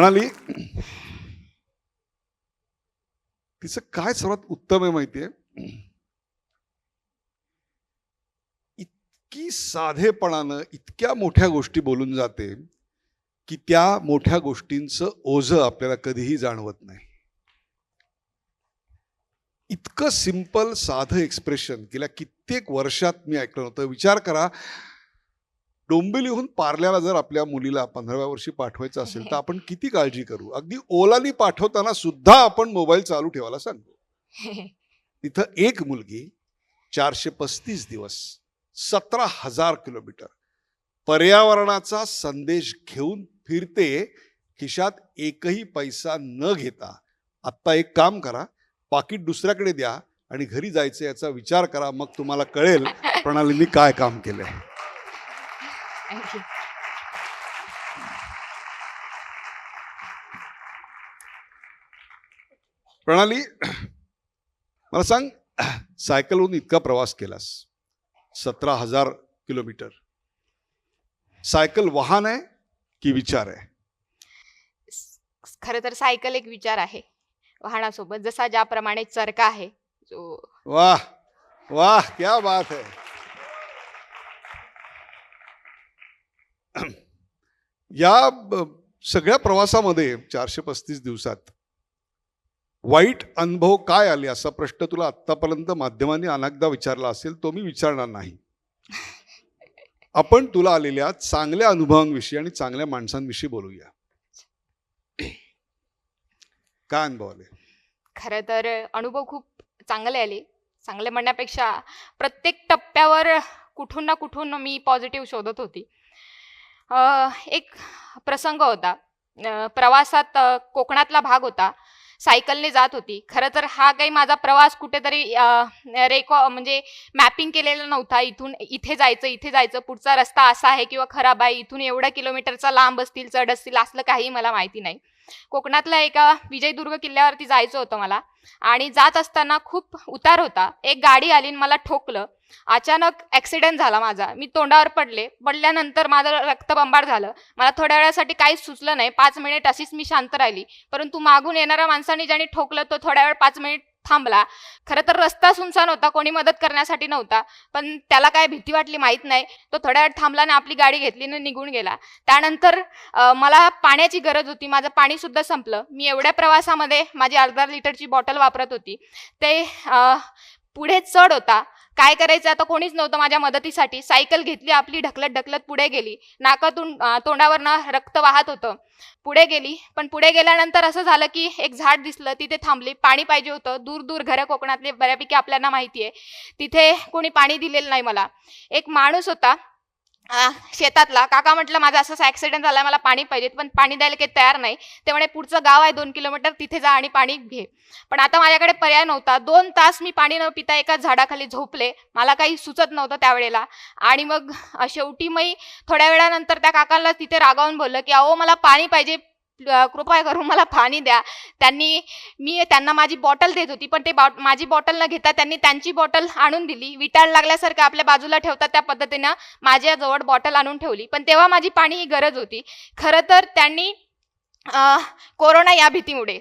प्रणाली तिचं काय सर्वात उत्तम आहे माहितीये? इतकी साधेपणानं इतक्या मोठ्या गोष्टी बोलून जाते की त्या मोठ्या गोष्टींचं ओझं आपल्याला कधीही जाणवत नाही. इतकं सिंपल साधं एक्सप्रेशन गेल्या कित्येक वर्षात मी ऐकलं नव्हतं. विचार करा डोंबिवलीहून पार्ल्याला जर आपल्या मुलीला पंधराव्या वर्षी पाठवायचं असेल तर आपण किती काळजी करू? अगदी ओलानी पाठवताना सुद्धा आपण मोबाईल चालू ठेवायला सांगतो तिथं एक मुलगी चारशे पस्तीस दिवस सतरा हजार किलोमीटर पर्यावरणाचा संदेश घेऊन फिरते खिशात एकही पैसा न घेता. आत्ता एक काम करा पाकिट दुसऱ्याकडे द्या आणि घरी जायचं याचा विचार करा मग तुम्हाला कळेल प्रणालींनी काय काम केलंय. थँक्यू प्रणाली मला सांग सायकलवरून इतका प्रवास केलास सतरा हजार किलोमीटर. सायकल वाहन आहे की विचार आहे? खरं तर सायकल एक विचार आहे वाहनासोबत. जसा ज्याप्रमाणे चरका आहे जो वाह वाह क्या बात है. या सगळ्या प्रवासामध्ये चारशे पस्तीस दिवसात वाईट अनुभव काय आले असा प्रश्न तुला आतापर्यंत माध्यमांनी अनेकदा विचारला असेल तो मी विचारणार नाही. आपण तुला आलेल्या चांगल्या अनुभवांविषयी आणि चांगल्या माणसांविषयी बोलूया. काय अनुभव आले? खरं तर अनुभव खूप चांगले आले. चांगले म्हणण्यापेक्षा प्रत्येक टप्प्यावर कुठून ना कुठून मी पॉझिटिव्ह शोधत होती. एक प्रसंग होता. प्रवासात कोकणातला भाग होता. सायकलने जात होती. खरं तर हा काही माझा प्रवास कुठेतरी रेकॉ म्हणजे मॅपिंग केलेला नव्हता. इथून इथे जायचं इथे जायचं. पुढचा रस्ता असा आहे किंवा खराब आहे इथून एवढ्या किलोमीटरचा लांब असतील चढ असतील असलं काही मला माहिती नाही. कोकणातल्या एका विजयदुर्ग किल्ल्यावरती जायचं होतं मला. आणि जात असताना खूप उतार होता. एक गाडी आली आणि मला ठोकलं. अचानक ॲक्सिडेंट झाला माझा. मी तोंडावर पडले. पडल्यानंतर माझं रक्तबंबाळ झालं. मला थोड्या वेळासाठी काहीच सुचलं नाही. पाच मिनिट अशीच मी शांत राहिली. परंतु मागून येणाऱ्या माणसाने ज्याने ठोकलं तो थोड्या वेळ पाच मिनिट थांबला. खरं तर रस्ता सुनसान होता. कोणी मदत करण्यासाठी नव्हता. पण त्याला काय भीती वाटली माहीत नाही. तो थोड्या वेळ थांबला आणि आपली गाडी घेतली आणि निघून गेला. त्यानंतर मला पाण्याची गरज होती. माझं पाणीसुद्धा संपलं. मी एवढ्या प्रवासामध्ये माझी अर्धा लिटरची बॉटल वापरत होती. ते पुढे चढ होता. काय करायचं? आता कोणीच नव्हतं माझ्या मदतीसाठी. सायकल घेतली आपली ढकलत ढकलत पुढे गेली. नाकातून तोंडावरनं रक्त वाहत होतं. पुढे गेली. पण पुढे गेल्यानंतर असं झालं की एक झाड दिसलं तिथे थांबली. पाणी पाहिजे होतं. दूर दूर घरं कोकणातले बऱ्यापैकी आपल्याला माहिती आहे तिथे कोणी पाणी दिलेलं नाही मला. एक माणूस होता आ, शेतातला. काका म्हटलं माझा असं ऍक्सिडेंट झाला मला पाणी पाहिजे. पण पाणी द्यायला काही तयार नाही. ते म्हणे पुढचं गाव आहे दोन किलोमीटर तिथे जा आणि पाणी घे. पण आता माझ्याकडे पर्याय नव्हता. दोन तास मी पाणी न पिता एका झाडाखाली झोपले. मला काही सुचत नव्हतं त्यावेळेला. आणि मग शेवटी मी थोड्या वेळानंतर त्या काकांना तिथे रागावून बोललं की अहो मला पाणी पाहिजे कृपया करून मला पाणी द्या. त्यांनी मी त्यांना माझी बॉटल देत होती पण ते बॉ माझी बॉटल न घेता त्यांनी त्यांची बॉटल आणून दिली. विटाळ लागल्यासारखं आपल्या बाजूला ठेवतात त्या पद्धतीनं माझ्याजवळ बॉटल आणून ठेवली. पण तेव्हा माझी पाणी ही गरज होती. खरं तर त्यांनी कोरोना या भीतीमुळे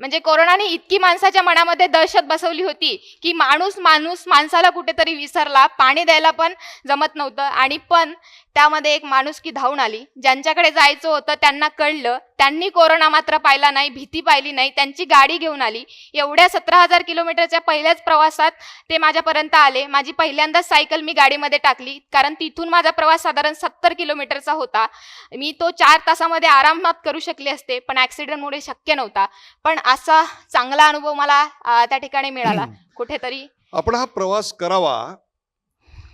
म्हणजे कोरोनाने इतकी माणसाच्या मनामध्ये दहशत बसवली होती की माणूस माणूस माणसाला कुठेतरी विसरला. पाणी द्यायला पण जमत नव्हतं. आणि पण त्यामध्ये एक माणूस की धावून आली. ज्यांच्याकडे जायचं होतं त्यांना कळलं. त्यांनी कोरोना मात्र पाहिला नाही भीती पाहिली नाही. त्यांची गाडी घेऊन आली. एवढ्या सतरा हजार किलोमीटरच्या पहिल्याच प्रवासात ते माझ्यापर्यंत आले. माझी पहिल्यांदाच सायकल मी गाडीमध्ये टाकली. कारण तिथून माझा प्रवास साधारण सत्तर किलोमीटरचा होता. मी तो चार तासामध्ये आरामात करू शकले असते पण ॲक्सिडेंटमुळे शक्य नव्हता. पण असा चांगला अनुभव मला त्या ठिकाणी मिळाला. कुठेतरी आपण हा प्रवास करावा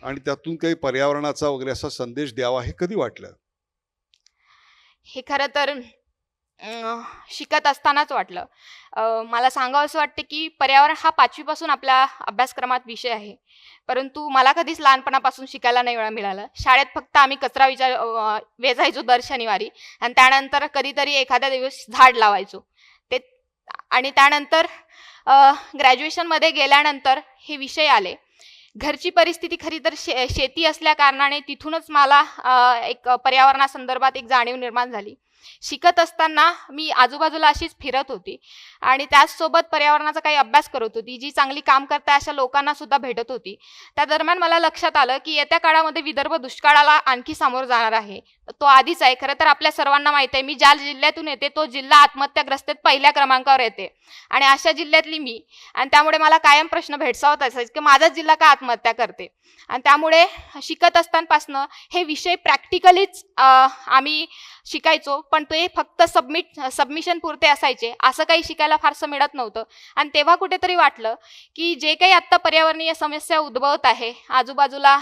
आणि त्यातून काही पर्यावरणाचा वगैरे असा संदेश द्यावा हे कधी वाटलं? हे खरं तर शिकत असतानाच वाटलं. मला सांगावं असं वाटतं की पर्यावरण हा पाचवीपासून आपल्या अभ्यासक्रमात विषय आहे. परंतु मला कधीच लहानपणापासून शिकायला नाही वेळा मिळालं. शाळेत फक्त आम्ही कचरा विचार वेचायचो दर शनिवारी. आणि त्यानंतर कधीतरी एखाद्या दिवस झाड लावायचो. ते आणि त्यानंतर ग्रॅज्युएशनमध्ये गेल्यानंतर हे विषय आले. घरची परिस्थिती खरी तर शे शेती असल्या कारणाने तिथूनच मला एक पर्यावरणासंदर्भात एक जाणीव निर्माण झाली. शिकत असताना मी आजूबाजूला अशीच फिरत होती आणि त्याचसोबत पर्यावरणाचा काही अभ्यास करत होती. जी चांगली काम करता अशा लोकांना सुद्धा भेटत होती. त्या दरम्यान मला लक्षात आलं की येत्या काळामध्ये विदर्भ दुष्काळाला आणखी सामोरं जाणार आहे. तो आधीच आहे. खरं तर आपल्या सर्वांना माहीत आहे मी ज्या जिल्ह्यातून येते तो जिल्हा आत्महत्याग्रस्तेत पहिल्या क्रमांकावर येते. आणि अशा जिल्ह्यातली मी आणि त्यामुळे मला कायम प्रश्न भेडसावत असायचं की माझाच जिल्हा का आत्महत्या करते? आणि त्यामुळे शिकत असतानापासनं हे विषय प्रॅक्टिकलीच आम्ही शिकायचो पण ते फक्त सबमिट सबमिशन पुरते असायचे. असं काही शिकायला फारसं मिळत नव्हतं. आणि तेव्हा कुठेतरी वाटलं की जे काही आत्ता पर्यावरणीय समस्या उद्भवत आहे आजूबाजूला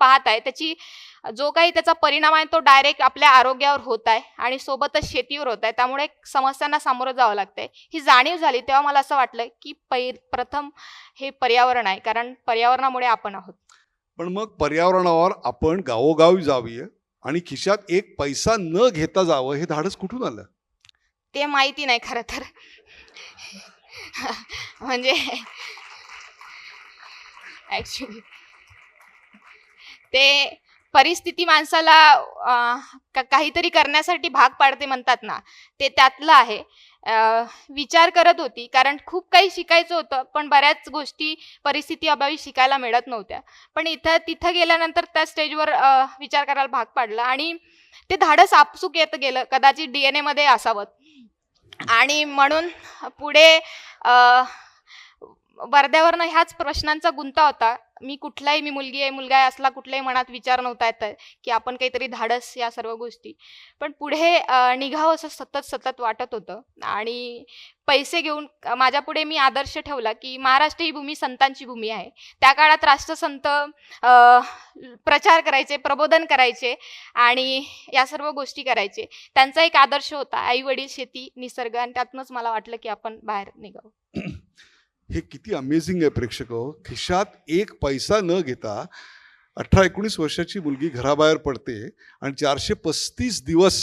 पाहत आहे त्याची जो काही त्याचा परिणाम आहे तो डायरेक्ट आपल्या आरोग्यावर होत आहे आणि सोबतच शेतीवर होत आहे. त्यामुळे समस्यांना सामोरं जावं लागतंय. ही जाणीव झाली तेव्हा मला असं वाटलं की पै प्रथम हे पर्यावरण आहे. कारण पर्यावरणामुळे आपण आहोत. पण मग पर्यावरणावर आपण गावोगावी जावी आणि खिशात एक पैसा न घेता जावं हे धाडस कुठून आलं? ते माहिती नाही खरं तर. म्हणजे ते परिस्थिती माणसाला काहीतरी करण्यासाठी भाग पाडते म्हणतात ना ते त्यातलं आहे. विचार करत होती कारण खूप काही शिकायचं होतं पण बऱ्याच गोष्टी परिस्थिती अभावी शिकायला मिळत नव्हत्या. पण इथं तिथं गेल्यानंतर त्या स्टेजवर विचार करायला भाग पाडला आणि ते धाडस आपसूक येत गेलं कदाचित डी एन एमध्ये असावं. आणि म्हणून पुढे वर्ध्यावरनं ह्याच प्रश्नांचा गुंता होता. मी कुठलाही मी मुलगी आहे मुलगा आहे असला कुठलाही मनात विचार नव्हता येत की आपण काहीतरी धाडस या सर्व गोष्टी. पण पुढे निघावं असं सतत सतत वाटत होतं. आणि पैसे घेऊन माझ्यापुढे मी आदर्श ठेवला की महाराष्ट्र ही भूमी संतांची भूमी आहे. त्या काळात राष्ट्रसंत प्रचार करायचे प्रबोधन करायचे आणि या सर्व गोष्टी करायचे. त्यांचा एक आदर्श होता आई वडील शेती निसर्ग आणि त्यातूनच मला वाटलं की आपण बाहेर निघावं. हे किती अमेझिंग आहे प्रेक्षक हो. खिशात एक पैसा न घेता अठरा एकोणीस वर्षाची मुलगी घराबाहेर पडते आणि चारशे पस्तीस दिवस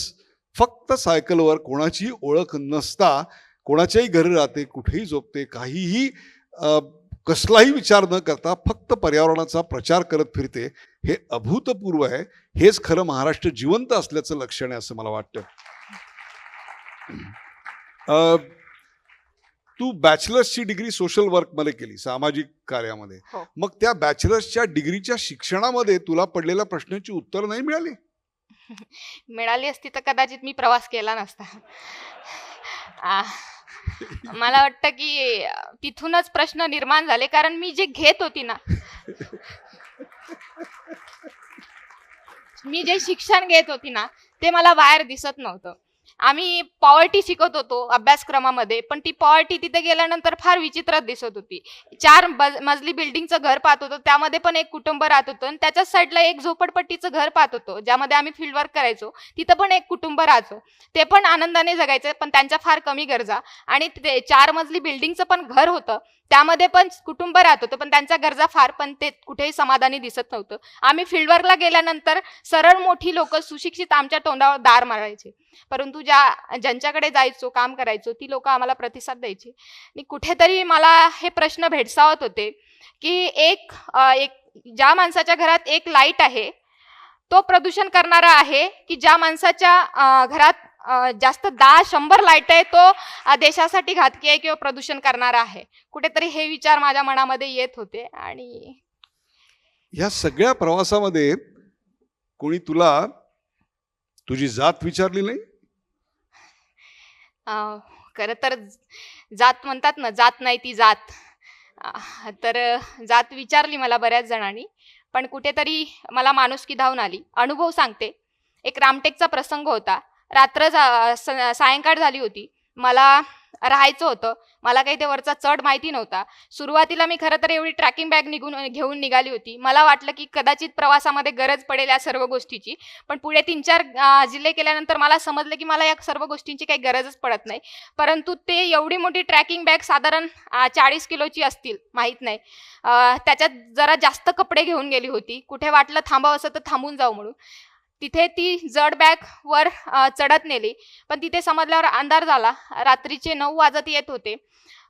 फक्त सायकलवर कोणाची ओळख नसता कोणाच्याही घरी राहते कुठेही झोपते काहीही कसलाही विचार न करता फक्त पर्यावरणाचा प्रचार करत फिरते हे अभूतपूर्व आहे. हेच खरं महाराष्ट्र जिवंत असल्याचं लक्षण आहे असं मला वाटतं. तू बॅचलर्सची डिग्री सोशल वर्कमध्ये केली सामाजिक कार्यामध्ये. हो. मग त्या बॅचलर्सच्या डिग्रीच्या शिक्षणामध्ये तुला पडलेल्या प्रश्नांची उत्तर नाही मिळाली? मिळाली असती तर कदाचित मी प्रवास केला नसता. आ, मला वाटतं की तिथूनच प्रश्न निर्माण झाले कारण मी जे घेत होती ना मी जे शिक्षण घेत होती ना ते मला बाहेर दिसत नव्हतं. आम्ही पॉवर्टी शिकत होतो अभ्यासक्रमामध्ये पण ती पॉवर्टी तिथे गेल्यानंतर फार विचित्र दिसत होती. चार बज- मजली बिल्डिंगचं घर पाहत होतो त्यामध्ये पण एक कुटुंब राहत होतं आणि त्याच्याच साईडला एक झोपडपट्टीचं घर पाहत होतो ज्यामध्ये आम्ही फील्ड वर्क करायचो. तिथं पण एक कुटुंब राहतो ते पण आनंदाने जगायचे पण त्यांच्या फार कमी गरजा. आणि ते चार मजली बिल्डिंगचं पण घर होतं. त्यामध्ये पण कुटुंब राहत होतं पण त्यांच्या गरजा फार पण ते कुठेही समाधानी दिसत नव्हतं. आम्ही फील्डवर्कला गेल्यानंतर सरळ मोठी लोक सुशिक्षित आमच्या तोंडावर दार मारायचे. परंतु ज्या ज्यांच्याकडे जायचो काम करायचो ती लोक आम्हाला प्रतिसाद द्यायची. आणि कुठेतरी मला हे प्रश्न भेडसावत होते की एक एक ज्या माणसाच्या घरात एक लाइट आहे तो प्रदूषण करणारा आहे की ज्या माणसाच्या घरात जास्त दहा शंभर लाइट आहे तो देशासाठी घातकी आहे किंवा प्रदूषण करणारा आहे? कुठेतरी हे विचार माझ्या मनामध्ये येत होते आणि या सगळ्या प्रवासामध्ये कोणी तुला तुझी जात विचारली नाही? खरं तर जात म्हणतात ना जात नाही ती जात. तर जात विचारली मला बऱ्याच जणांनी पण कुठेतरी मला माणुसकी धावून आली. अनुभव सांगते. एक रामटेकचा प्रसंग होता. रात्र जा- स- सायंकाळ झाली होती. मला राहायचं होतं. मला काही ते वरचा चढ माहिती नव्हता. सुरुवातीला मी खरं तर एवढी ट्रॅकिंग बॅग निघून घेऊन निघाली होती. मला वाटलं की कदाचित प्रवासामध्ये गरज पडेल या सर्व गोष्टीची. पण पुढे तीन चार जिल्हे केल्यानंतर मला समजलं की मला या सर्व गोष्टींची काही गरजच पडत नाही. परंतु ते एवढी मोठी ट्रॅकिंग बॅग साधारण चाळीस किलोची असतील माहीत नाही. त्याच्यात जरा जास्त कपडे घेऊन गेली होती. कुठे वाटलं थांबावं असं तर थांबून जाऊ म्हणून. तिथे ती जड बॅग वर चढत नेली. पण तिथे समजल्यावर अंधार झाला. रात्रीचे नऊ वाजत येत होते.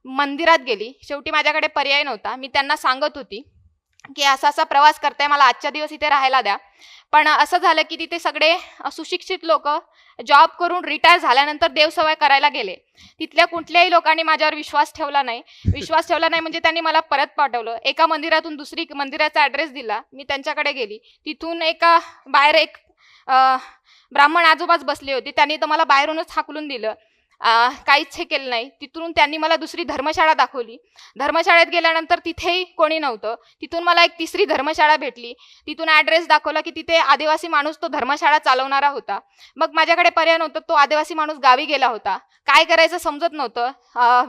मंदिरात गेली. शेवटी माझ्याकडे पर्याय नव्हता. मी त्यांना सांगत होती की असा असा प्रवास करताय मला आजच्या दिवस इथे राहायला द्या. पण असं झालं की तिथे सगळे सुशिक्षित लोक जॉब करून रिटायर झाल्यानंतर देवसवय करायला गेले. तिथल्या कुठल्याही लोकांनी माझ्यावर विश्वास ठेवला नाही. विश्वास ठेवला नाही म्हणजे त्यांनी मला परत पाठवलं. एका मंदिरातून दुसरी मंदिराचा ॲड्रेस दिला. मी त्यांच्याकडे गेली. तिथून एका बाहेर एक ब्राह्मण आजोबाच बसले होते. त्यांनी तर मला बाहेरूनच हाकलून दिलं. काहीच हे केलं नाही. तिथून त्यांनी मला दुसरी धर्मशाळा दाखवली. धर्मशाळेत गेल्यानंतर तिथेही कोणी नव्हतं. तिथून मला एक तिसरी धर्मशाळा भेटली. तिथून ॲड्रेस दाखवला की तिथे आदिवासी माणूस तो धर्मशाळा चालवणारा होता. मग माझ्याकडे पर्याय नव्हतं. तो आदिवासी माणूस गावी गेला होता. काय करायचं समजत नव्हतं.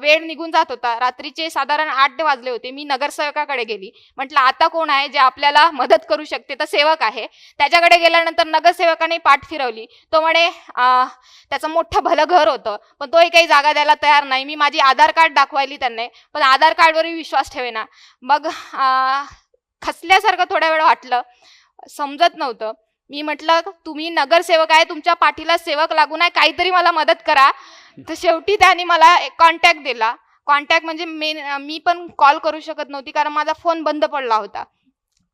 वेळ निघून जात होता. रात्रीचे साधारण आठ वाजले होते. मी नगरसेवकाकडे गेली. म्हटलं आता कोण आहे जे आपल्याला मदत करू शकते? तर सेवक आहे. त्याच्याकडे गेल्यानंतर नगरसेवकाने पाठ फिरवली. तो म्हणे त्याचं मोठं भलं घर होतं. पण तोही काही जागा द्यायला तयार नाही. मी माझी आधार कार्ड दाखवायली त्यांनी पण आधार कार्डवरही विश्वास ठेवेना. मग खचल्यासारखं थोड्या वेळ वाटलं. समजत नव्हतं. मी म्हटलं तुम्ही नगरसेवक आहे तुमच्या पाठीला सेवक लागून आहे काहीतरी मला मदत करा. तर शेवटी त्यांनी मला कॉन्टॅक्ट दिला. कॉन्टॅक्ट म्हणजे मेन मी पण कॉल करू शकत नव्हती कारण माझा फोन बंद पडला होता.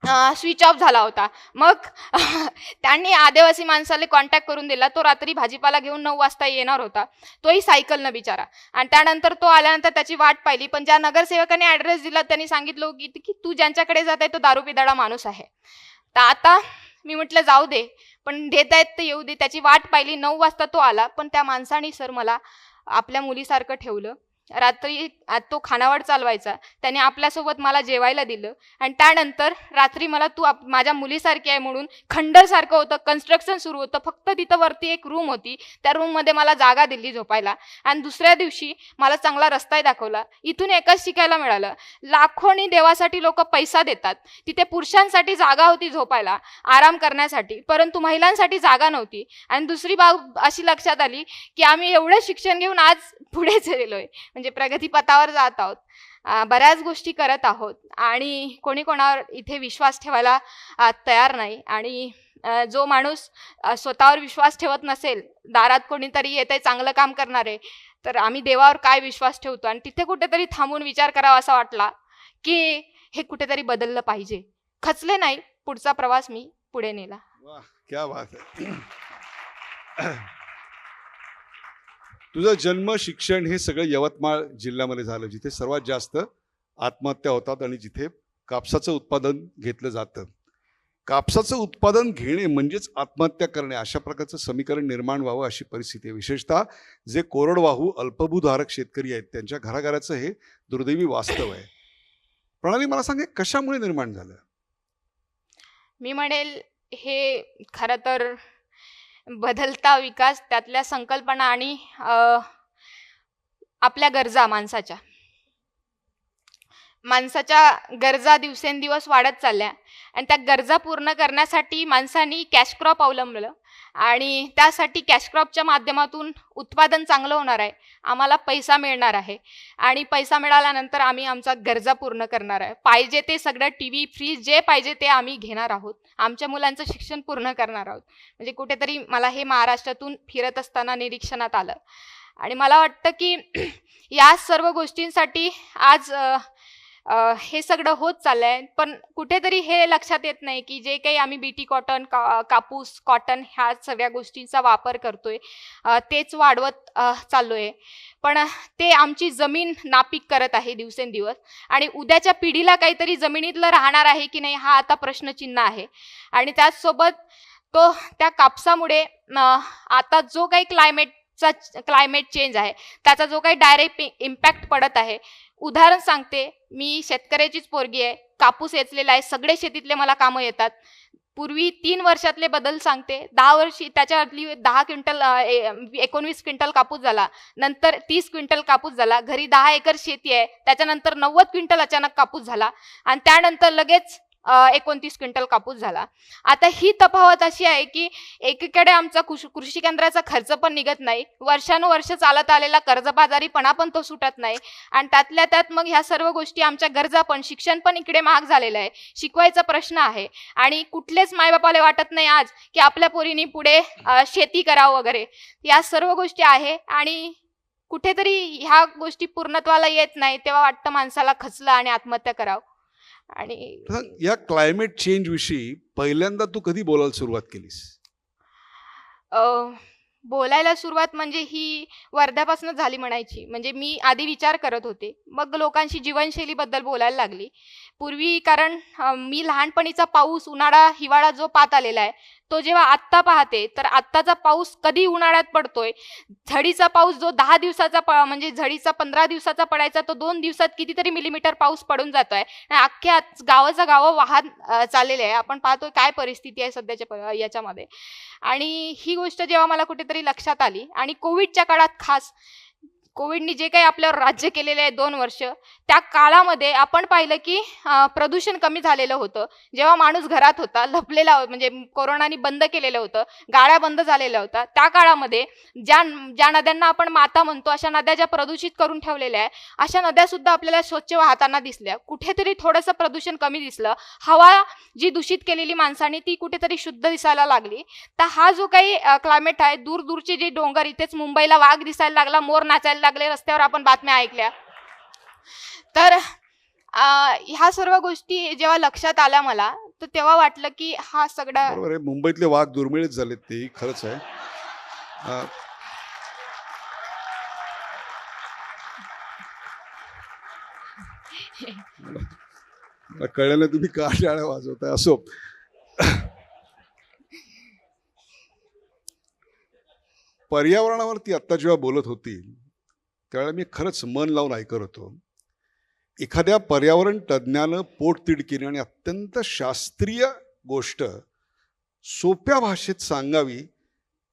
स्विच ऑफ झाला होता. मग त्यांनी आदिवासी माणसाला कॉन्टॅक्ट करून दिला. तो रात्री भाजीपाला घेऊन नऊ वाजता येणार होता. तोही सायकलनं बिचारा. आणि त्यानंतर तो आल्यानंतर त्याची वाट पाहिली. पण ज्या नगरसेवकाने ॲड्रेस दिला त्यांनी सांगितलं की की तू ज्यांच्याकडे जात आहे तो दारू पिदाडा माणूस आहे. तर आता मी म्हटलं जाऊ दे. पण देत आहेत तर येऊ दे. त्याची वाट पाहिली. नऊ वाजता तो आला. पण त्या माणसाने सर मला आपल्या मुलीसारखं ठेवलं. रात्री तो खानावळ चालवायचा. त्याने आपल्यासोबत मला जेवायला दिलं. आणि त्यानंतर रात्री मला तू माझ्या मुलीसारखी आहे म्हणून खंडरसारखं होतं कन्स्ट्रक्शन सुरू होतं. फक्त तिथं वरती एक रूम होती. त्या रूममध्ये मला जागा दिली झोपायला. आणि दुसऱ्या दिवशी मला चांगला रस्ताही दाखवला. इथून एकच शिकायला मिळालं. लाखोनी देवासाठी लोक पैसा देतात. तिथे पुरुषांसाठी जागा होती झोपायला आराम करण्यासाठी. परंतु महिलांसाठी जागा नव्हती. आणि दुसरी बाब अशी लक्षात आली की आम्ही एवढं शिक्षण घेऊन आज पुढे गेलोय म्हणजे प्रगतीपथावर जात आहोत. बऱ्याच गोष्टी करत आहोत. आणि कोणी कोणावर इथे विश्वास ठेवायला तयार नाही. आणि जो माणूस स्वतःवर विश्वास ठेवत नसेल दारात कोणीतरी येते चांगलं काम करणारे तर आम्ही देवावर काय विश्वास ठेवतो? आणि तिथे कुठेतरी थांबून विचार करावा असा वाटला की हे कुठेतरी बदललं पाहिजे. खचले नाही. पुढचा प्रवास मी पुढे नेला. क्या बात आहे. तुझं जन्म शिक्षण हे सगळं यवतमाळ जिल्ह्यामध्ये झालं जिथे सर्वात जास्त आत्महत्या होतात आणि जिथे कापसाचं उत्पादन घेतलं जातं. कापसाचं उत्पादन घेणे म्हणजेच आत्महत्या करणे. अशा प्रकारचं समीकरण निर्माण व्हावं अशी परिस्थिती आहे. विशेषतः जे कोरडवाहू अल्पभूधारक शेतकरी आहेत त्यांच्या घराघराचं हे दुर्दैवी वास्तव आहे. प्रणाली मला सांगे कशामुळे निर्माण झालं? मी म्हणेल हे खरं तर बदलता विकास त्यातल्या संकल्पना आणि आपल्या गरजा माणसाच्या. माणसाच्या गरजा दिवसेंदिवस वाढत चालल्या. आणि त्या गरजा पूर्ण करण्यासाठी माणसांनी कॅश क्रॉप अवलंबलं. आणि त्यासाठी कॅश क्रॉपच्या माध्यमातून उत्पादन चांगलं होणार आहे. आम्हाला पैसा मिळणार आहे. आणि पैसा मिळाल्यानंतर आम्ही आमचा गरजा पूर्ण करणार आहे. पाहिजे ते सगळं टी व्ही फ्रीज जे पाहिजे ते आम्ही घेणार आहोत. आमच्या मुलांचं शिक्षण पूर्ण करणार आहोत. म्हणजे कुठेतरी मला हे महाराष्ट्रातून फिरत असताना निरीक्षणात आलं. आणि मला वाटतं की या सर्व गोष्टींसाठी आज हे सगळं होत चाललं आहे पण कुठेतरी हे लक्षात येत नाही की जे काही आम्ही बीटी कॉटन का कापूस कॉटन ह्या सगळ्या गोष्टींचा वापर करतोय तेच वाढवत चाललोय. पण ते आमची जमीन नापीक करत आहे दिवसेंदिवस आणि उद्याच्या पिढीला काहीतरी जमिनीतलं राहणार आहे की नाही हा आता प्रश्नचिन्ह आहे. आणि त्याचसोबत तो त्या कापसामुळे आता जो काही क्लायमेटचा क्लायमेट चेंज आहे त्याचा जो काही डायरेक्ट इम्पॅक्ट पडत आहे उदाहरण सांगते. मी शेतकऱ्याचीच पोरगी आहे. कापूस वेचलेला आहे. सगळे शेतीतले मला कामं येतात. पूर्वी तीन वर्षातले बदल सांगते. दहा वर्षी त्याच्यातली दहा क्विंटल ए- एकोणवीस क्विंटल कापूस झाला. नंतर तीस क्विंटल कापूस झाला. घरी दहा एकर शेती आहे. त्याच्यानंतर नव्वद क्विंटल अचानक कापूस झाला. आणि त्यानंतर लगेच एकोणतीस क्विंटल कापूस झाला. आता ही तफावत अशी आहे की एकीकडे आमचा कृषी केंद्राचा खर्च पण निघत नाही. वर्षानुवर्ष चालत आलेला कर्जबाजारीपणा पण तो सुटत नाही. आणि त्यातल्या त्यात मग ह्या सर्व गोष्टी आमच्या गरजा पण शिक्षण पण इकडे महाग झालेलं आहे. शिकवायचा प्रश्न आहे. आणि कुठलेच मायबापाला वाटत नाही आज की आपल्या पोरीनी पुढे शेती करावं वगैरे. या सर्व गोष्टी आहे आणि कुठेतरी ह्या गोष्टी पूर्णत्वाला येत नाही तेव्हा वाटतं माणसाला खचलं आणि आत्महत्या करावं. आणि या क्लायमेट चेंज विषयी पहिल्यांदा तू कधी बोलायला सुरुवात केलीस? बोलायला सुरुवात म्हणजे ही वर्ध्यापासूनच झाली म्हणायची. म्हणजे मी आधी विचार करत होते. मग लोकांशी जीवनशैलीबद्दल बोलायला लागली. पूर्वी कारण मी लहानपणीचा पाऊस उन्हाळा हिवाळा जो पाहत आलेला आहे तो जेव्हा आत्ता पाहते तर आत्ताचा पाऊस कधी उन्हाळ्यात पडतोय? झडीचा पाऊस जो दहा दिवसाचा प म्हणजे झडीचा पंधरा दिवसाचा पडायचा तो दोन दिवसात कितीतरी मिलीमीटर पाऊस पडून जातोय. आणि अख्ख्या गावाचा गावं वाहन चाललेले आहे. आपण पाहतोय काय परिस्थिती आहे सध्याच्या प- याच्यामध्ये. आणि ही गोष्ट जेव्हा मला कुठेतरी लक्षात आली आणि कोविडच्या काळात खास कोविडनी जे काही आपल्यावर राज्य केलेले आहे दोन वर्ष त्या काळामध्ये आपण पाहिलं की प्रदूषण कमी झालेलं होतं. जेव्हा माणूस घरात होता लपलेला म्हणजे कोरोनानी बंद केलेलं होतं गाड्या बंद झालेल्या होत्या त्या काळामध्ये ज्या ज्या नद्यांना आपण माता म्हणतो अशा नद्या ज्या प्रदूषित करून ठेवलेल्या आहे अशा नद्या सुद्धा आपल्याला स्वच्छ वाहताना दिसल्या. कुठेतरी थोडंसं प्रदूषण कमी दिसलं. हवा जी दूषित केलेली माणसाने ती कुठेतरी शुद्ध दिसायला लागली. तर हा जो काही क्लायमेट आहे दूर दूरचे जे डोंगर इथेच मुंबईला वाघ दिसायला लागला मोर नाचायला लागले रस्त्यावर आपण बातम्या ऐकल्या. तर ह्या सर्व गोष्टी जेव्हा लक्षात आल्या मला तर तेव्हा वाटलं की हा सगळा मुंबईतले वाघ दुर्मिळच झालेत ते खरंच आहे. मला कळलं तुम्ही का टाळ्या वाजवताय असो. पर्यावरणावरती आत्ता जेव्हा बोलत होती त्यावेळेला मी खरंच मन लावून ऐकत होतो. एखाद्या पर्यावरण तज्ज्ञानं पोटतिडकीने आणि अत्यंत शास्त्रीय गोष्ट सोप्या भाषेत सांगावी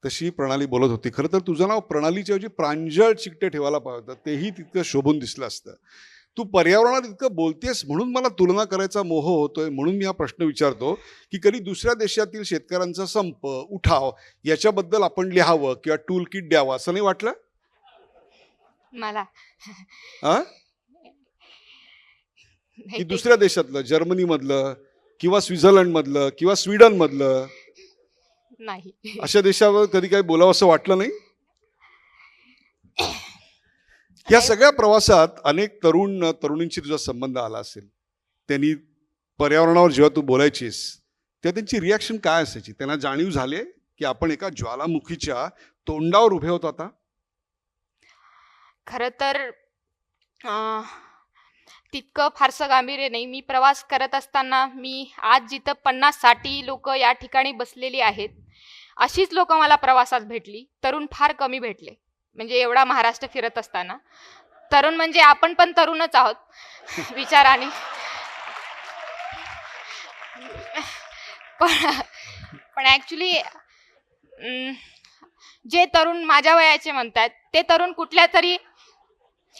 तशी प्रणाली बोलत होती. खरं तर तुझं नाव प्रणालीच्या ऐवजी प्रांजळ चिकटे ठेवायला पाहिजे होतं. तेही तितकं शोभून दिसलं असतं. तू पर्यावरणात इतकं बोलतेस म्हणून मला तुलना करायचा मोह होतोय म्हणून मी हा प्रश्न विचारतो की कधी दुसऱ्या देशातील शेतकऱ्यांचा संप उठाव याच्याबद्दल आपण लिहावं किंवा टूल किट द्यावं असं नाही वाटलं? मला. हा की दुसऱ्या देशातलं जर्मनीमधलं किंवा स्वित्झर्लंडमधलं किंवा स्वीडनमधलं? नाही. अशा देशावर कधी काही बोलावं असं वाटलं नाही? या सगळ्या प्रवासात अनेक तरुण तरुणींशी तुझा संबंध आला असेल. त्यांनी पर्यावरणावर जेव्हा तू बोलायचीस तेव्हा त्यांची रिॲक्शन काय असायची? त्यांना जाणीव झाले की आपण एका ज्वालामुखीच्या तोंडावर उभे होतो आता? खरं तर तितकं फारसं गांभीर्य नाही. मी प्रवास करत असताना मी आज जिथं पन्नाससाठी लोक या ठिकाणी बसलेली आहेत अशीच लोक मला प्रवासात भेटली. तरुण फार कमी भेटले. म्हणजे एवढा महाराष्ट्र फिरत असताना. तरुण म्हणजे आपण पण तरुणच आहोत. विचाराने. पण पण ॲक्च्युली जे तरुण माझ्या वयाचे म्हणतात ते तरुण कुठल्या तरी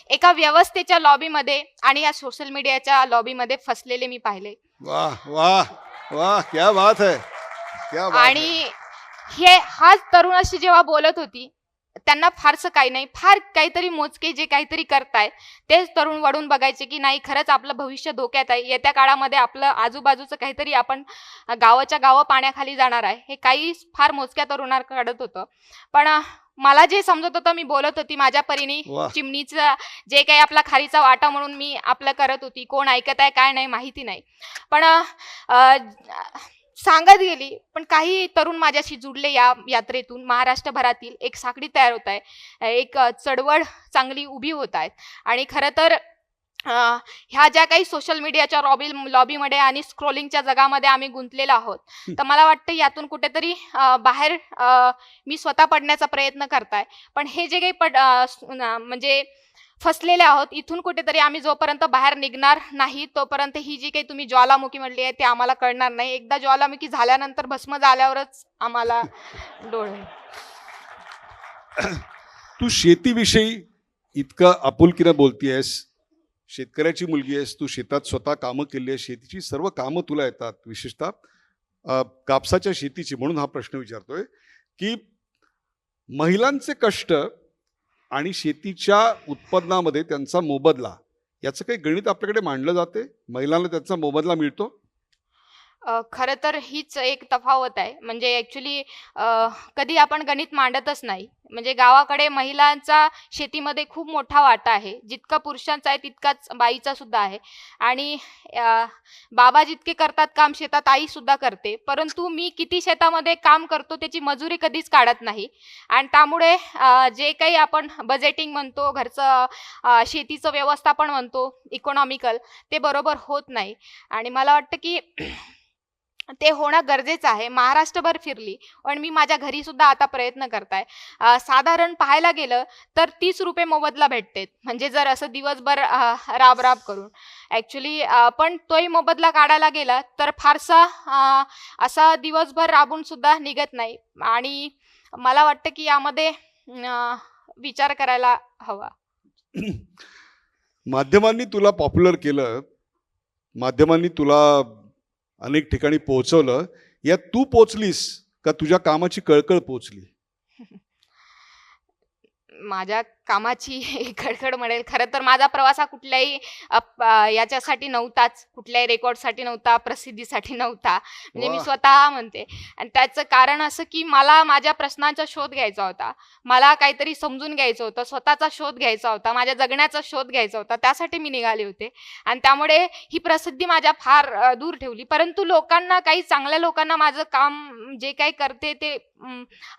एका व्यवस्थेच्या लॉबीमध्ये आणि या सोशल मीडियाच्या लॉबीमध्ये फसलेले मी पाहिले. वाह वाह वाह क्या बात है क्या बात है. आणि हे. हाच तरुणाशी जेव्हा बोलत होती त्यांना फारसं काही नाही फार काहीतरी मोजके जे काहीतरी करतायत तेच तरुण वळून बघायचे की नाही खरंच आपलं भविष्य धोक्यात आहे. येत्या काळामध्ये आपलं आजूबाजूचं काहीतरी आपण गावाच्या गावं पाण्याखाली जाणार आहे हे काही फार मोजक्या तरुणाकडत होतं. पण मला जे समजत होतं मी बोलत होती माझ्या परीने. वाह. चिमणीचं जे काही आपला खारीचा वाटा म्हणून मी आपलं करत होती. कोण ऐकत आहे काय नाही माहिती नाही. पण अ, सांगत गेली पण काही तरुण माझ्याशी जुडले या यात्रेतून. महाराष्ट्रभरातील एक साखळी तयार होत आहे. एक अ, चळवळ चांगली उभी होत आहेत आणि खरं तर ह्या ज्या काही सोशल मीडियाच्या लॉबी लॉबीमध्ये आणि स्क्रोलिंगच्या जगामध्ये आम्ही गुंतलेलो आहोत तर मला वाटतं यातून कुठेतरी बाहेर मी स्वतः पडण्याचा प्रयत्न करताय. पण हे जे काही पड म्हणजे फसलेले आहोत इथून कुठेतरी आम्ही जोपर्यंत बाहेर निघणार नाही तोपर्यंत ही जी काही तुम्ही ज्वालामुखी म्हणली आहे ते आम्हाला कळणार नाही. एकदा ज्वालामुखी झाल्यानंतर भस्म झाल्यावरच आम्हाला डोळे तू शेतीविषयी इतकं आपुलकीनं बोलतीयस शेतकऱ्याची मुलगी आहेस तू शेतात स्वतः कामं केली आहे शेतीची सर्व कामं तुला येतात विशेषतः कापसाच्या शेतीची म्हणून हा प्रश्न विचारतोय की महिलांचे कष्ट आणि शेतीच्या उत्पन्नामध्ये त्यांचा मोबदला याचं काही गणित आपल्याकडे मांडलं जाते? महिलांना त्यांचा मोबदला मिळतो? खरं तर हीच एक तफावत आहे. म्हणजे ॲक्च्युली कधी आपण गणित मांडतच नाही. म्हणजे गावाकडे महिलांचा शेतीमध्ये खूप मोठा वाटा आहे. जितका पुरुषांचा आहे तितकाच बाईचा सुद्धा आहे. आणि बाबा जितके करतात काम शेतात आई सुद्धा करते. परंतु मी किती शेतामध्ये काम करतो त्याची मजुरी कधीच काढत नाही. आणि त्यामुळे जे काही आपण बजेटिंग म्हणतो घरचं शेतीचं व्यवस्थापन म्हणतो इकॉनॉमिकल ते बरोबर होत नाही. आणि मला वाटतं की ते होणं गरजेचं आहे. महाराष्ट्रभर फिरली पण मी माझ्या घरी सुद्धा आता प्रयत्न करताय. साधारण पाहायला गेलं तर तीस रुपये मोबदला भेटते म्हणजे जर असं दिवसभर राब राब करून. ॲक्च्युली पण तोही मोबदला काढायला गेला तर फारसा असा दिवसभर राबून सुद्धा निघत नाही. आणि मला वाटतं की यामध्ये विचार करायला हवा. माध्यमांनी तुला पॉप्युलर केलं. माध्यमांनी तुला अनेक ठिकाणी पोहोचवलं. यात तू पोचलीस का तुझ्या कामाची कळकळ पोचली माझ्या कामाची खडखड म्हणेल खरं तर माझा प्रवास हा कुठल्याही याच्यासाठी नव्हताच. कुठल्याही रेकॉर्डसाठी नव्हता प्रसिद्धीसाठी नव्हता. म्हणजे मी. स्वतः म्हणते. आणि त्याचं कारण असं की मला माझ्या प्रश्नांचा शोध घ्यायचा होता. मला काहीतरी समजून घ्यायचं होतं. स्वतःचा शोध घ्यायचा होता. माझ्या जगण्याचा शोध घ्यायचा होता. त्यासाठी मी निघाले होते. आणि त्यामुळे ही प्रसिद्धी माझ्या फार दूर ठेवली. परंतु लोकांना काही चांगल्या लोकांना माझं काम जे काही करते ते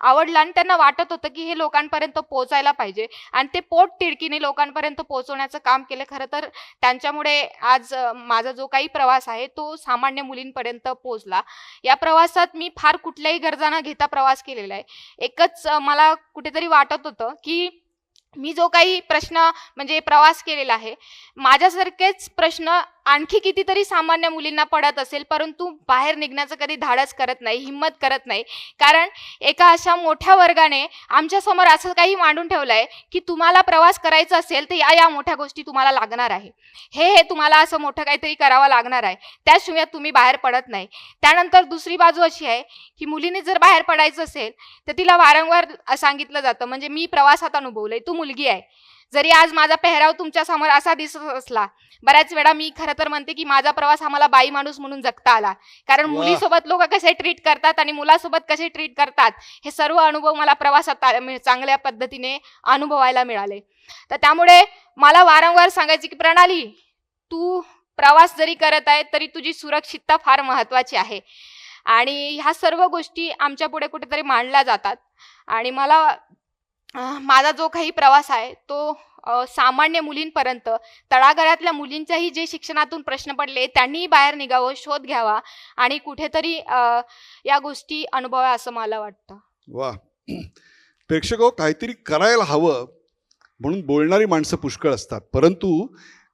आवडलं आणि त्यांना वाटत होतं की हे लोकांपर्यंत पोहोचायला पाहिजे. आणि ते पोट तिडकीने लोकांपर्यंत पोहोचवण्याचं काम केलं. खरं तर त्यांच्यामुळे आज माझा जो काही प्रवास आहे तो सामान्य मुलींपर्यंत पोहोचला. या प्रवासात मी फार कुठल्याही गरजा न घेता प्रवास केलेला आहे. एकच मला कुठेतरी वाटत होतं की मी जो काही प्रश्न म्हणजे प्रवास केलेला आहे माझ्यासारखेच प्रश्न आणखी कितीतरी सामान्य मुलींना पडत असेल परंतु बाहेर निघण्याचं कधी धाडस करत नाही हिंमत करत नाही. कारण एका अशा मोठ्या वर्गाने आमच्यासमोर असं काही मांडून ठेवलं आहे की तुम्हाला प्रवास करायचा असेल तर या या मोठ्या गोष्टी तुम्हाला लागणार आहे. हे हे तुम्हाला असं मोठं काहीतरी करावं लागणार आहे. त्याशिवाय तुम्ही बाहेर पडत नाही. त्यानंतर दुसरी बाजू अशी आहे की मुलीने जर बाहेर पडायचं असेल तर तिला वारंवार सांगितलं जातं म्हणजे मी प्रवासात अनुभवलंय तू मुलगी आहे. जरी आज माझा पेहराव तुमच्यासमोर असा दिसत असला बऱ्याच वेळा मी खरं तर म्हणते की माझा प्रवास आम्हाला बाई माणूस म्हणून जगता आला. कारण. मुलीसोबत लोक कसे ट्रीट करतात आणि मुलासोबत कसे ट्रीट करतात हे सर्व अनुभव मला प्रवासात चांगल्या पद्धतीने अनुभवायला मिळाले. तर त्यामुळे मला वारंवार सांगायचे की प्रणाली तू प्रवास जरी करत आहे तरी तुझी सुरक्षितता फार महत्वाची आहे. आणि ह्या सर्व गोष्टी आमच्या पुढे कुठेतरी मांडल्या जातात. आणि मला माझा जो काही प्रवास आहे तो सामान्य मुलींपर्यंत तळागाळातल्या मुलींच्याही जे शिक्षणातून प्रश्न पडले त्यांनीही बाहेर निघावं शोध घ्यावा आणि कुठेतरी या गोष्टी अनुभवा असं मला वाटतं. वा प्रेक्षक हो, काहीतरी करायला हवं म्हणून बोलणारी माणसं पुष्कळ असतात. परंतु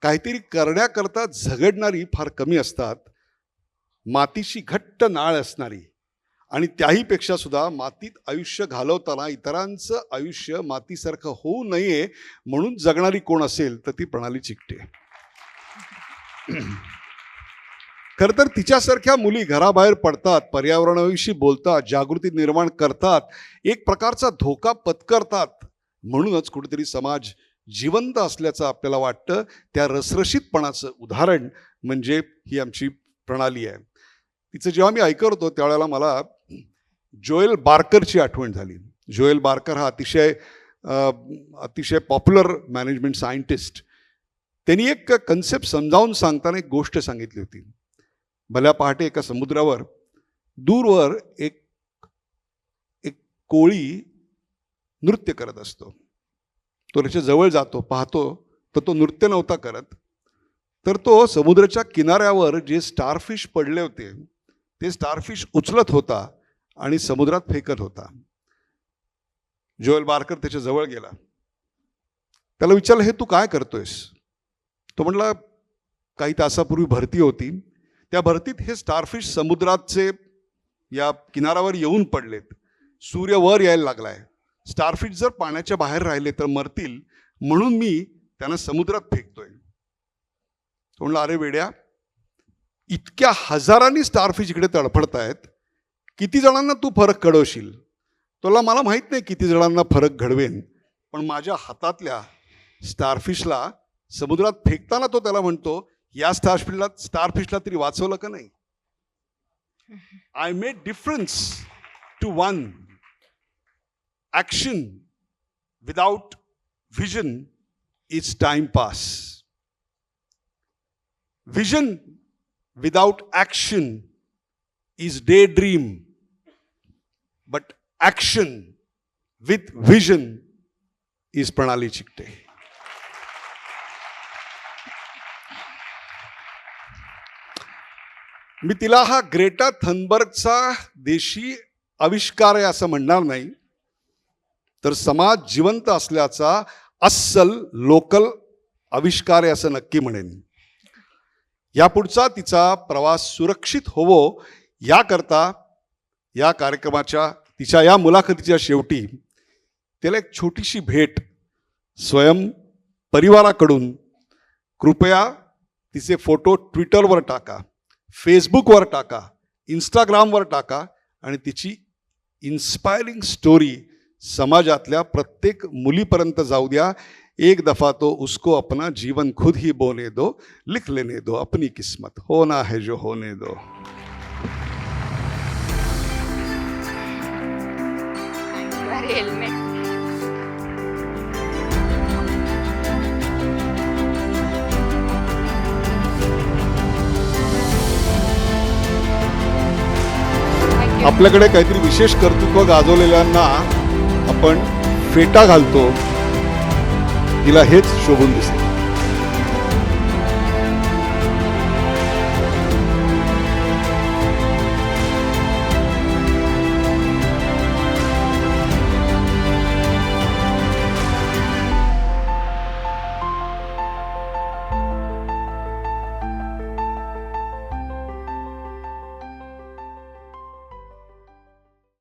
काहीतरी करण्याकरता झगडणारी फार कमी असतात. मातीशी घट्ट नाळ असणारी. आणि त्याहीपेक्षा सुद्धा मातीत आयुष्य घालवताना इतरांचं आयुष्य मातीसारखं होऊ नये म्हणून जगणारी कोण असेल तर ती प्रणाली चिकटे. खर तर तिच्यासारख्या मुली घराबाहेर पडतात पर्यावरणाविषयी बोलतात जागृती निर्माण करतात एक प्रकारचा धोका पत्करतात म्हणूनच कुठेतरी समाज जिवंत असल्याचं आपल्याला वाटतं. त्या रसरशीतपणाचं उदाहरण म्हणजे ही आमची प्रणाली आहे. तिचं जेव्हा मी ऐकत होतो त्यावेळेला मला जोएल बार्करची आठवण झाली. जोएल बार्कर हा अतिशय अतिशय पॉप्युलर मॅनेजमेंट सायंटिस्ट. त्यांनी एक कन्सेप्ट समजावून सांगताना एक गोष्ट सांगितली होती. भल्या पहाटे एका समुद्रावर दूरवर एक एक कोळी नृत्य करत असतो. तो त्याच्याजवळ जातो पाहतो तर तो नृत्य नव्हता करत. तर तो समुद्राच्या किनाऱ्यावर जे स्टारफिश पडले होते ते स्टारफिश उचलत होता. आणि समुद्रात फेकत होता. जोएल बारकर त्याच्याजवळ गेला. त्याला विचारलं हे तू काय करतोयस? तो म्हटला काही तासापूर्वी भरती होती. त्या भरतीत हे स्टारफिश समुद्राचे या किनाऱ्यावर येऊन पडलेत. सूर्य वर यायला लागलाय. स्टारफिश जर पाण्याच्या बाहेर राहिले तर मरतील म्हणून मी त्यांना समुद्रात फेकतोय. तो म्हणला अरे वेड्या इतक्या हजारांनी स्टारफिश इकडे तडफडत आहेत किती जणांना तू फरक घडवशील तुला मला माहीत नाही किती जणांना फरक घडवेन पण माझ्या हातातल्या स्टारफिशला समुद्रात फेकताना तो त्याला म्हणतो या स्टारफिशला स्टारफिशला तरी वाचवलं का नाही? I made difference to one action without vision is time pass vision without action is daydream but action with vision is Pranali Chikte मी तिला हा ग्रेटा थनबर्गचा देशी आविष्कार आहे असं म्हणणार नाही. तर समाज जिवंत असल्याचा अस्सल लोकल आविष्कार आहे असं नक्की म्हणेन. यापुढचा तिचा प्रवास सुरक्षित होवो याकरता या कार्यक्रमाच्या तिच्या या मुलाखतीच्या शेवटी त्याला एक छोटीशी भेट स्वयं परिवाराकडून कृपया तिचे फोटो ट्विटरवर टाका फेसबुकवर टाका इंस्टाग्रामवर टाका आणि तिची इन्स्पायरिंग स्टोरी समाजातल्या प्रत्येक मुलीपर्यंत जाऊ द्या. एक दफा तो उसको अपना जीवन खुद ही बोने दो लिख लेने दो अपनी किस्मत होना है जो होने दो. अरे हेल्मेट आपल्याकडे काहीतरी विशेष कर्तृत्व गाजवलेल्यांना आपण फेटा घालतो. तिला हेच शोभून दिसते.